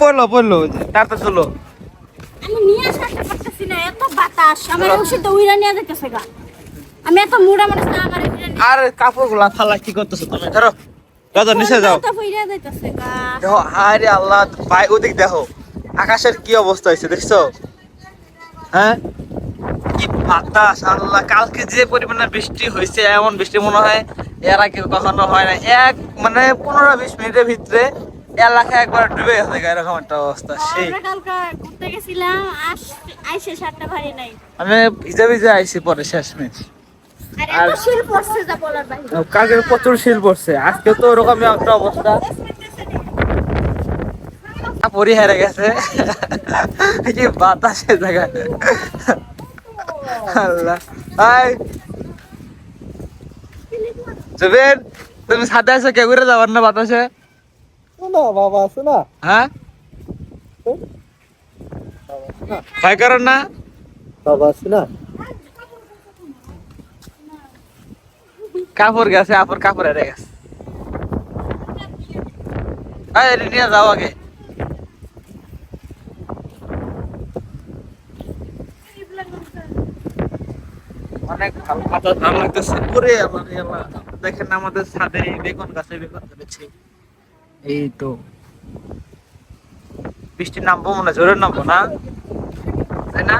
পড়ল পড়ল তাড়াতাড়ি চলো। আমি নিয়ে আসতে পারতেছি না এত বাতাস আমার ওষুধ উইরা নিয়ে যাইতেছে গা। আমি এত মুড়া মানুষ আমার আর কাপড়গুলা ফালা কি করতেছো তুমি? ধরো দাদা নিচে যাও। তো উইরা যাইতেছে গা। দেখো আরে আল্লাহ ভাই ওদিক দেখো আকাশের কি অবস্থা হয়েছে দেখছ? হ্যাঁ? কি বাতাস আল্লাহ কালকে যে পরিমাণে বৃষ্টি হয়েছে এমন বৃষ্টি মনে হয় এর আগে কখনো হয় না এক মানে পনেরো বিশ মিনিটের ভিতরে এলাকা একবার ডুবে গেছে এরকম একটা অবস্থা। সেই ঘুরতে গেছিলাম আইসে সাতটা ভারী নাই। আমি ভিজে ভিজে আইছি পরে শেষ মিনিট আর কালকে প্রচুর শিল পড়ছে। আজকে তো ওরকমই একটা অবস্থা। পরি হেরে গেছে। কি বাতাসে জায়গা। আল্লাহ। জুবেন তুমি সাথে আছো কে করে যাবার না বাতাসে? না বাবা আছে না হ্যাঁ ভয় করেন না। বাবা আছে না কাপড় গেছে আপর কাপড় হেরে গেছে। নিয়ে যাও আগে। অনেক ভালো। লাগতেছে পরে আবার দেখেন আমাদের ছাদে বেগুন গাছে বেগুন ধরেছে। এই তো। বৃষ্টির নামবো মনে জোরের জোরে নামবো না? তাই না?